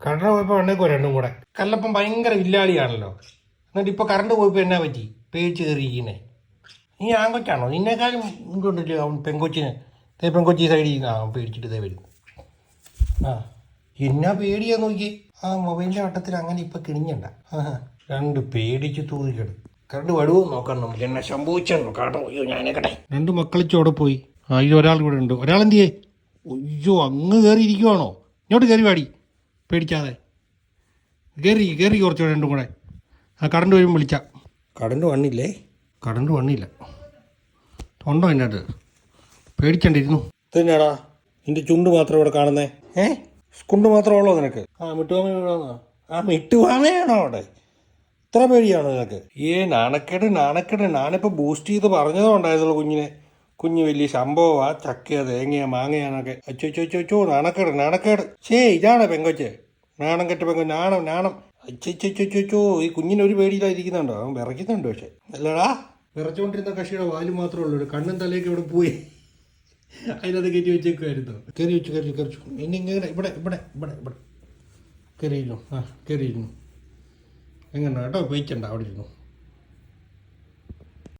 Current പോയപ്പോൾ എണ്ണേക്കോ രണ്ടും കൂടെ. കല്ലപ്പം ഭയങ്കര വില്ലാളിയാണല്ലോ. എന്നിട്ട് ഇപ്പോൾ കറണ്ട് പോയപ്പോൾ എന്നാ പറ്റി? പേടിച്ച് കയറിയിരിക്കുന്നേ. നീ ആൺകൊച്ചാണോ? നിന്നേക്കാളും ഇങ്ങോട്ടില്ലേ അവൻ പെങ്കൊച്ചിന് ദേ പെങ്കൊച്ചി സൈഡിൽ ആ പേടിച്ചിട്ട് ഇതേ വരും ആ എന്നാ പേടിയാ നോക്കി ആ മൊബൈലിന്റെ വട്ടത്തിൽ അങ്ങനെ ഇപ്പം കിണിഞ്ഞണ്ട. രണ്ട് പേടിച്ച് തൂതിക്കണം കറണ്ട് വടുവോ നോക്കണം നമുക്ക്. എന്നെ സംഭവിച്ചോ കേട്ടോ അയ്യോ ഞാനേക്കട്ടെ. രണ്ട് മക്കളിച്ചോടെ പോയി. ആ ഇത് ഒരാൾ കൂടെ ഉണ്ട്. ഒരാൾ എന്തിയേ അയ്യോ അങ്ങ് കയറി ഇരിക്കുവാണോ ഇങ്ങോട്ട് കയറി പാടി പേടിക്കാതെ. കയറി കയറി കുറച്ച് രണ്ടും കൂടെ. ആ കറണ്ട് വരുമ്പോൾ വിളിച്ച. കറണ്ട് വണ്ണില്ലേ കറണ്ട് വന്നില്ല. ഉണ്ടോ അതിനകത്ത് പേടിക്കണ്ടിരുന്നു തന്നെയാടാ നിന്റെ ചുണ്ട് മാത്രം ഇവിടെ കാണുന്നേ. ഏ? ചുണ്ട് മാത്രമേ ഉള്ളോ നിനക്ക്? ആ മിട്ടുവാമയാണോ ആ മിട്ടുവാമയാണോ അവിടെ? ഇത്ര പേടിയാണോ നിനക്ക്? ഏ നാണക്കേട് നാണക്കേട്. ഞാനിപ്പോൾ ബൂസ്റ്റ് ചെയ്ത് പറഞ്ഞതോ കുഞ്ഞിനെ. കുഞ്ഞ് വലിയ സംഭവമാ. ചക്കയാ തേങ്ങയാ മാങ്ങയാണൊക്കെ അച്ചോ ചോ ചോ ചോ നാണക്കേട് നാണക്കേട്. ശേ ഇതാണ് പെങ്കൊച്ച്? നാണം കെട്ട പെങ്കൊ നാണം നാണം. അച്ചോ ഈ കുഞ്ഞിന് ഒരു പേടിയിലായിരിക്കുന്നുണ്ടോ അവൻ വിറയ്ക്കുന്നുണ്ട് പക്ഷെ. അല്ലടാ. വിറച്ചുകൊണ്ടിരുന്ന കക്ഷിയുടെ വാൽ മാത്രമേ ഉള്ളൂ. കണ്ണും തലയൊക്കെ ഇവിടെ പോയി. അതിനകത്ത് കയറ്റി വെച്ചേക്കുമായിരുന്നു കയറി വെച്ചു കയറി കയറി ഇനി ഇങ്ങനെ ഇവിടെ ഇവിടെ ഇവിടെ ഇവിടെ. കയറിയിരുന്നു. ആ കയറിയിരുന്നു. എങ്ങനെ കേട്ടോ പോയിച്ചണ്ട അവിടെ ഇരുന്നു.